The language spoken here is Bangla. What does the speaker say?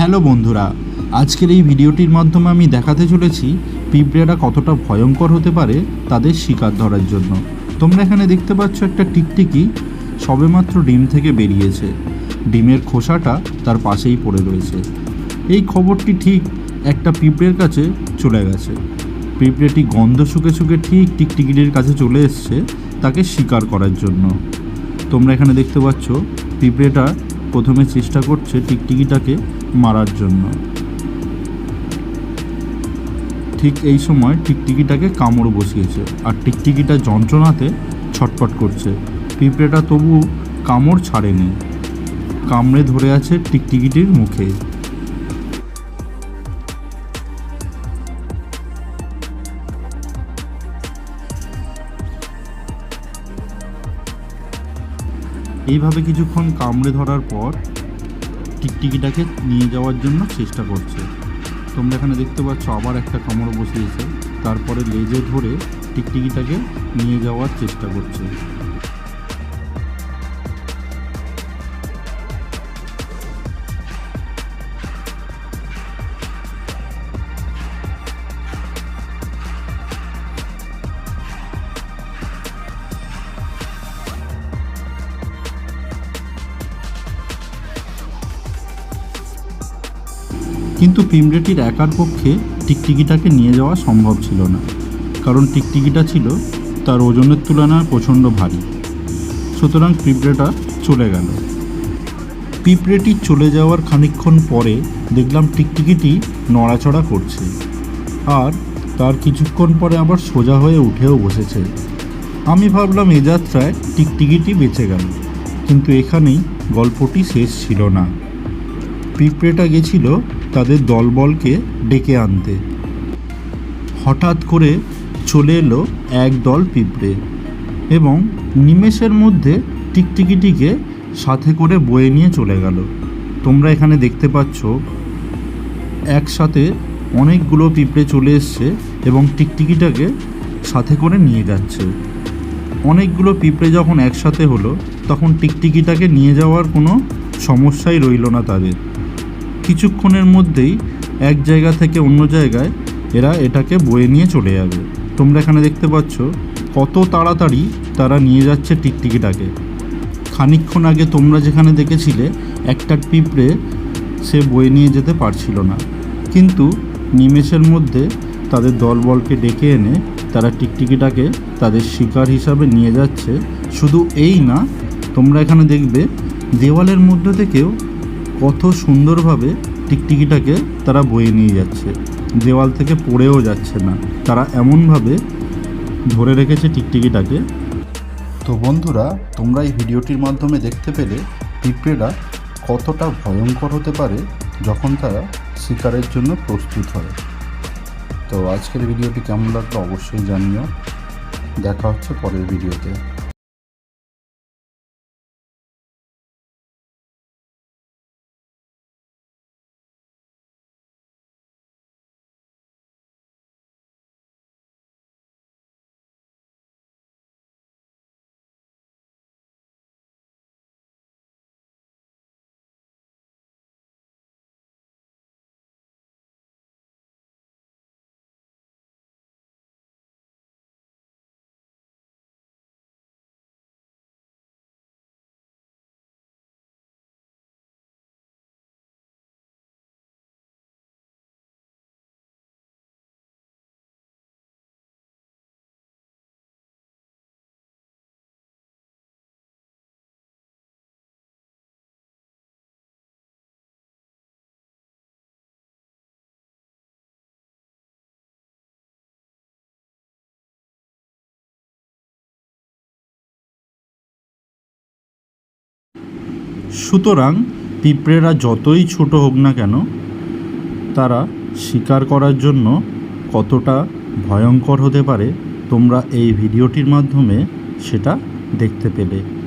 হ্যালো বন্ধুরা, আজকের এই ভিডিওটির মাধ্যমে আমি দেখাতে চলেছি পিঁপড়েরা কতটা ভয়ঙ্কর হতে পারে তাদের শিকার ধরার জন্য। তোমরা এখানে দেখতে পাচ্ছ একটা টিকটিকি সবেমাত্র ডিম থেকে বেরিয়েছে। ডিমের খোসাটা তার পাশেই পড়ে রয়েছে। এই খবরটি ঠিক একটা পিঁপড়ের কাছে চলে গেছে। পিঁপড়েটি গন্ধ শুকে শুকে ঠিক টিকটিকিটির কাছে চলে এসছে তাকে শিকার করার জন্য। তোমরা এখানে দেখতে পাচ্ছ, পিঁপড়েটা প্রথমে চেষ্টা করছে টিকটিকিটাকে মারার জন্য। ঠিক এই সময় টিকটিকিটাকে কামড় বসিয়েছে আর টিকটিকিটা যন্ত্রণাতে ছটপট করছে। পিঁপড়েটা তবু কামড় ছাড়েনি। কামড়ে ধরে আছে টিকটিকিটির মুখে। এইভাবে কিছুক্ষণ কামড়ে ধরার পর টিকটিকিটাকে নিয়ে যাওয়ার জন্য চেষ্টা করছে। তোমরা এখানে দেখতে পাচ্ছ আবার একটা কামড় বসিয়েছে। তারপরে লেজে ধরে টিকটিকিটাকে নিয়ে যাওয়ার চেষ্টা করছে। কিন্তু পিমড়েটির একার পক্ষে টিকটিকিটাকে নিয়ে যাওয়া সম্ভব ছিল না। কারণ টিকটিকিটা ছিল তার ওজনের তুলনায় প্রচণ্ড ভারী। সুতরাং পিঁপড়েটা চলে গেল। পিঁপড়েটি চলে যাওয়ার খানিকক্ষণ পরে দেখলাম টিকটিকিটি নড়াচড়া করছে। আর তার কিছুক্ষণ পরে আবার সোজা হয়ে উঠেও বসেছে। আমি ভাবলাম এ যাত্রায় টিকটিকিটি বেঁচে গেল, কিন্তু এখানেই গল্পটি শেষ ছিল না। পিঁপড়েটা গেছিল তাদের দলবলকে ডেকে আনতে। হঠাৎ করে চলে এলো এক দল পিঁপড়ে এবং নিমেষের মধ্যে টিকটিকিটিকে সাথে করে বয়ে নিয়ে চলে গেল। তোমরা এখানে দেখতে পাচ্ছ, একসাথে অনেকগুলো পিঁপড়ে চলে এসছে এবং টিকটিকিটাকে সাথে করে নিয়ে যাচ্ছে। অনেকগুলো পিঁপড়ে যখন একসাথে হলো, তখন টিকটিকিটাকে নিয়ে যাওয়ার কোনো সমস্যাই রইল না তাদের। কিছুক্ষণের মধ্যেই এক জায়গা থেকে অন্য জায়গায় এরা এটাকে বয়ে নিয়ে চলে যাবে। তোমরা এখানে দেখতে পাচ্ছ কত তাড়াতাড়ি তারা নিয়ে যাচ্ছে টিকটিকিটাকে খানিকক্ষণ আগে তোমরা যেখানে দেখেছিলে, একটা পিঁপড়ে সে বয়ে নিয়ে যেতে পারছিল না। কিন্তু নিমেষের মধ্যে তাদের দলবলকে ডেকে এনে তারা টিকটিকিটাকে তাদের শিকার হিসাবে নিয়ে যাচ্ছে। শুধু এই না, তোমরা এখানে দেখবে দেওয়ালের মধ্যে থেকেও কত সুন্দরভাবে টিকটিকিটাকে তারা বয়ে নিয়ে যাচ্ছে। দেওয়াল থেকে পড়েও যাচ্ছে না। তারা এমনভাবে ধরে রেখেছে টিকটিকিটাকে। তো বন্ধুরা, তোমরা এই ভিডিওটির মাধ্যমে দেখতে পেলে পিঁপড়েরা কতটা ভয়ঙ্কর হতে পারে যখন তারা শিকারের জন্য প্রস্তুত হয়। তো আজকের ভিডিওটি কেমন লাগল অবশ্যই জানিও। দেখা হচ্ছে পরের ভিডিওতে। সুতরাং পিঁপড়েরা যতই ছোট হোক না কেন, তারা শিকার করার জন্য কতটা ভয়ঙ্কর হতে পারে তোমরা এই ভিডিওটির মাধ্যমে সেটা দেখতে পেলে।